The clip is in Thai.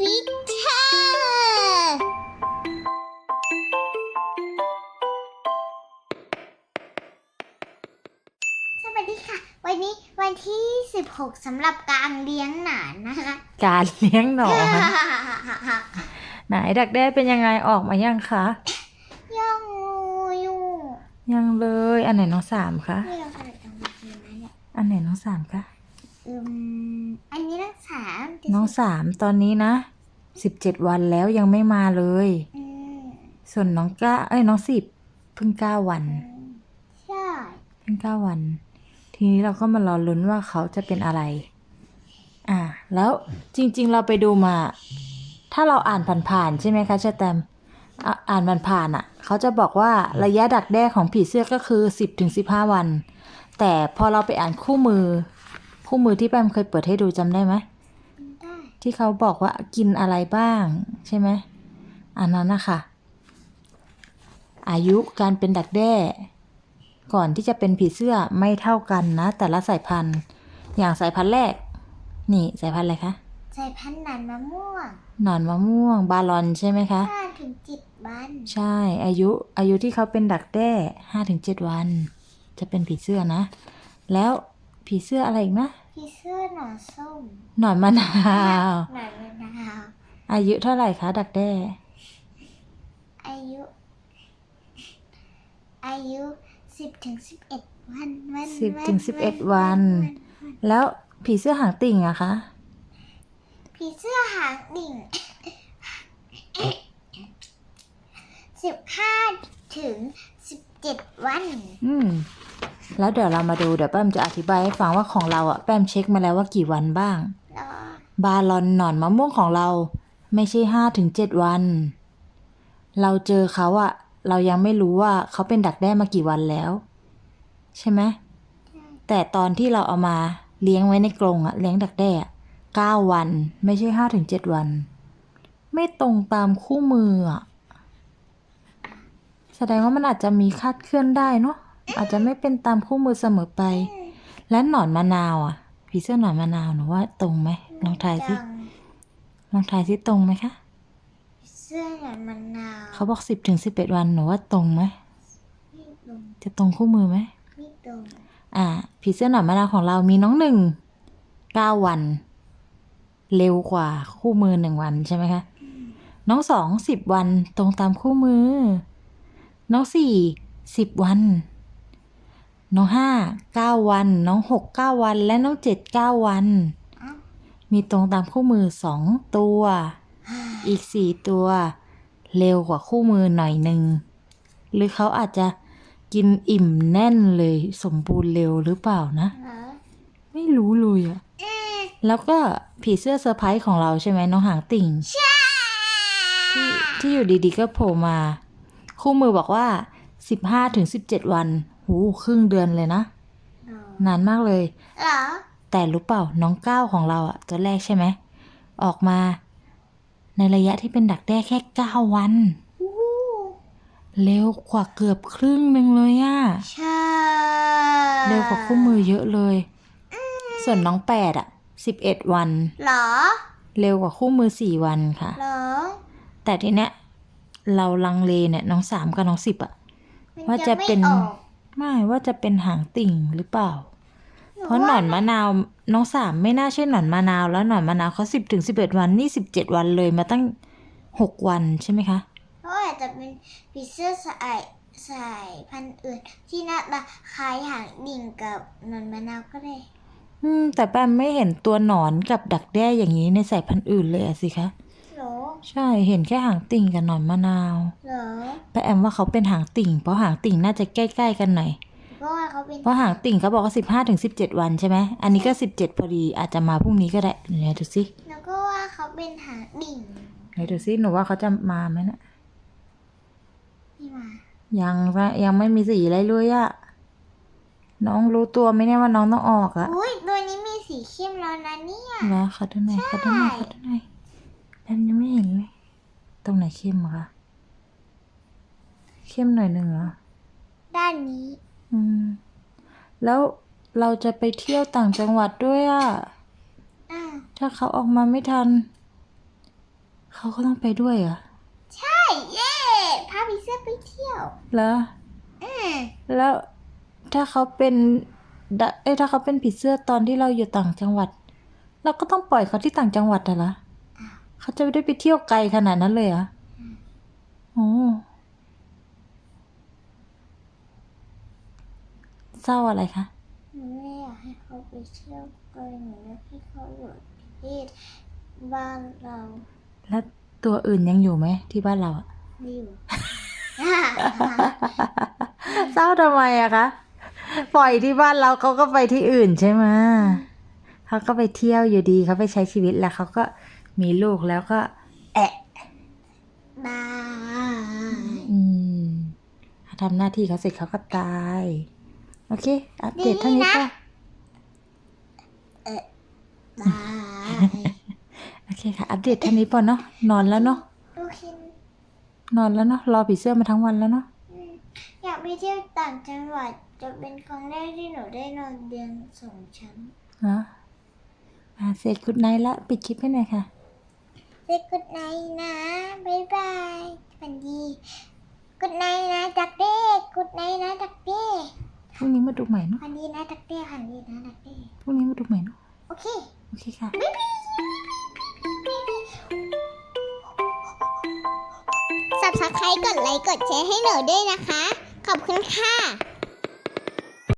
วิกเตอร์สวัสดีค่ะ วันนี้วันที่ 16สำหรับการเลี้ยงหนานนะคะการเลี้ยงหนอนไหนดักแด้เป็นยังไงออกมายังคะ ย่องงูอยู่ยังเลย อันไหนน้องสามคะนี่เราขนาดจังหวัดเลยนะเนี่ยอันไหนน้องสามคะ อืมอันนี้รักษาน้องสามตอนนี้นะสิบเจ็ดวันแล้วยังไม่มาเลย อืมส่วนน้องก้าเอ้ยน้องสิบเพิ่งเก้าวัน ใช่เพิ่งเก้าวัน ทีนี้เราก็มารอลุ้นว่าเขาจะเป็นอะไร อ่า แล้วจริง ๆ เราไปดูมา ถ้าเราอ่านผ่านๆใช่ไหมคะเชอแตมอะอ่านผ่านๆอะ เขาจะบอกว่าระยะดักแด้ของผีเสื้อก็คือสิบถึงสิบห้าวัน แต่พอเราไปอ่านคู่มือ คู่มือที่แปมเคยเปิดให้ดูจำได้ไหมได้ที่เขาบอกว่ากินอะไรบ้าง ใช่ไหมอันนั้นนะคะอายุการเป็นดักแด้ ก่อนที่จะเป็นผีเสื้อไม่เท่ากันนะ แต่ละสายพันธุ์อย่างสายพันธุ์แรก นี่สายพันธุ์อะไรคะใส่พันธุ์หนานมะม่วงหนอนมะม่วง บาลอนใช่ไหมคะ ห้าถึงเจ็ดวันใช่ อายุอายุที่เขาเป็นดักแด้ห้าถึงเจ็ดวัน จะเป็นผีเสื้อนะ แล้วผีเสื้ออะไรอีกนะ พี่เสื้อหนอนส้มหนอนมะนาวหนอนมะนาว อายุเท่าไหร่คะดักแด้อายุ อายุสิบถึงสิบเอ็ดวันวันสิบวันถึงสิบเอ็ดวัน แล้วผีเสื้อหางติ่งอะคะผีเสื้อหางดิ่งสิบห้าถึงสิบเจ็ดวัน อืม แล้วเดี๋ยวเรามาดูเดี๋ยวแป้มจะอธิบายให้ฟังว่าของเราอะแป้มเช็คมาแล้วว่ากี่วันบ้างแล้วบาลอนหนอนมะม่วงของเรา ไม่ใช่ห้าถึงเจ็ดวัน เราเจอเขาอะเรายังไม่รู้ว่าเขาเป็นดักแด้มากี่วันแล้ว ใช่ไหมแต่ตอนที่เราเอามาเลี้ยงไว้ในกรงอะเลี้ยงดักแด้อะเก้าวัน ไม่ใช่ห้าถึงเจ็ดวัน ไม่ตรงตามคู่มืออะแสดงว่ามันอาจจะมีคาดเคลื่อนได้เนาะ อาจจะไม่เป็นตามคู่มือเสมอไป และหนอนมะนาวอะผีเสื้อหนอนมะนาวหนูว่าตรงไหมลองทายสิจังลองทายสิตรงไหมคะเสื้อหนอนมะนาวเขาบอกสิบถึงสิบเอ็ดวันหนูว่าตรงไหมไม่ตรงจะตรงคู่มือไหมไม่ตรงอ่า ผีเสื้อหนอนมะนาวของเรามีน้องหนึ่งเก้าวัน เร็วกว่าคู่มือหนึ่งวันใช่ไหมคะน้องสองสิบวันตรงตามคู่มือ น้องสี่สิบวัน น้องห้าเก้าวัน น้องหกเก้าวัน และน้องเจ็ดเก้าวัน มีตรงตามคู่มือสองตัว อีกสี่ตัว เร็วกว่าคู่มือหน่อยหนึ่ง หรือเขาอาจจะกินอิ่มแน่นเลยสมบูรณ์เร็วหรือเปล่านะ ไม่รู้เลยอะแล้วก็ผีเสื้อเซอร์ไพรส์ของเราใช่ไหมน้องหางติ่งที่ที่อยู่ดีๆก็โผล่มา คู่มือบอกว่าสิบห้าถึงสิบเจ็ดวัน หูครึ่งเดือนเลยนะเหรอนานมากเลย เหรอ แต่รู้เปล่าน้องก้าวของเราอะตัวแรกใช่ไหม ออกมา ในระยะที่เป็นดักแด้แค่เก้าวันอู้เร็วกว่าเกือบครึ่งหนึ่งเลยอะใช่เร็วกว่าคู่มือเยอะเลย ส่วนน้องแปดอะสิบเอ็ดวัน เหรอ เร็วกว่าคู่มือสี่วันค่ะ เหรอ แต่ทีเนี้ยเราลังเลเนี่ยน้องสามกับน้องสิบอะมันว่าจะเป็น ไม่ออกไม่ว่าจะเป็นหางติ่งหรือเปล่าหนูเพราะหนว่าอนมะนาวน้องสามไม่น่าใช่หนอนมะนาวแล้วหนอนมะนาวเขาสิบถึงสิบเอ็ดวันนี่สิบเจ็ดวันเลยมาตั้งหกวันใช่ไหมคะเพราะอาจจะเป็นผีเสื้อสายสายพันธุ์อื่น ที่หน้าตาคล้ายหางดิ่งกับหนอนมะนาวก็ได้อืม แต่แปมไม่เห็นตัวหนอนกับดักแด้อย่างนี้ในสายพันธุ์อื่นเลยอะสิคะเห รอ ใช่เห็นแค่หางติ่งกับหนอนมะนาวเหรอแต่แอมว่าเขาเป็นหางติ่ง เพราะหางติ่งน่าจะใกล้ๆกันหน่อย เพราะว่าเขาเป็นเพราะหางติ่งเขาบอกว่าสิบห้าถึงสิบเจ็ดวันใช่ไหม อันนี้ก็สิบเจ็ดพอดีอาจจะมาพรุ่งนี้ก็ได้ไหนดูสิแล้วก็ว่าเขาเป็นหางดิ่งไหนดูสิหนูว่าเขาจะมาไหมเนะนี่มายังละยังไม่มีสีอะไรเลยอะน้องรู้ตัวไหมเนี่ยว่าน้องต้องออกอะอุ้ยตัวนี้มีสีเข้มแล้วนะเนี่ยแล้วเขาด้านไหนเขาด้านไหนเขาด้านไห นแอมยังไม่เห็นเลยตรงไหนเข้มอะคะเข้มหน่อยหนึ่งเหรอ ด้านนี้ อืม แล้วเราจะไปเที่ยวต่างจังหวัดด้วยอะอ้าวถ้าเขาออกมาไม่ทัน เขาก็ต้องไปด้วยเหรอใช่ เย่พาผีเสื้อไปเที่ยวเหรออืมแล้วถ้าเขาเป็นดะเอ้ยถ้าเขาเป็นผีเสื้อตอนที่เราอยู่ต่างจังหวัด เราก็ต้องปล่อยเขาที่ต่างจังหวัดอะเหรออ้าว เขาจะไม่ได้ไปเที่ยวไกลขนาดนั้นเลยเหรอโอ้เศร้าอะไรคะหนูไม่อยากให้เขาไปเที่ยวไกลหนูอยากให้เขาอยู่ที่บ้านเรา แล้วตัวอื่นยังอยู่ไหมที่บ้านเราอะอยู่ เศร้าทำไมอะคะปล่อยที่บ้านเราเขาก็ไปที่อื่นใช่ไหมเขาก็ไปเที่ยวอยู่ดีเขาไปใช้ชีวิตแล้วเขาก็ มีลูกแล้วก็ แอะบายอืมเขาทำหน้าที่เขาเสร็จเขาก็ตาย โอเค อัปเดตเท่านี้ก็บายโอเคค่ะ อัปเดตเท่านี้พอเนาะนอนแล้วเนาะโอเคนอนแล้วเนาะรอผีเสื้อมาทั้งวันแล้วเนาะอืมอยากไปเที่ยวต่างจังหวัดจะเป็นครั้งแรกที่หนูได้นอนเตียงสองชั้นเนาะอ่าเสร็จกุดไนท์ละ ปิดคลิปให้หน่อยค่ะ เซ็กกุดไนนะ บ๊ายบายฝันดีกุดไนนะดักเด้กุดไนนะดักเด้พรุ่งนี้มาดูใหม่เนาะฝันดีนะดักเด้ฝันดีนะดักเด้พรุ่งนี้มาดูใหม่เนาะ โอเค โอเคค่ะสับสไครต์กดไลค์กดแชร์ให้หนูด้วยนะคะ ขอบคุณค่ะ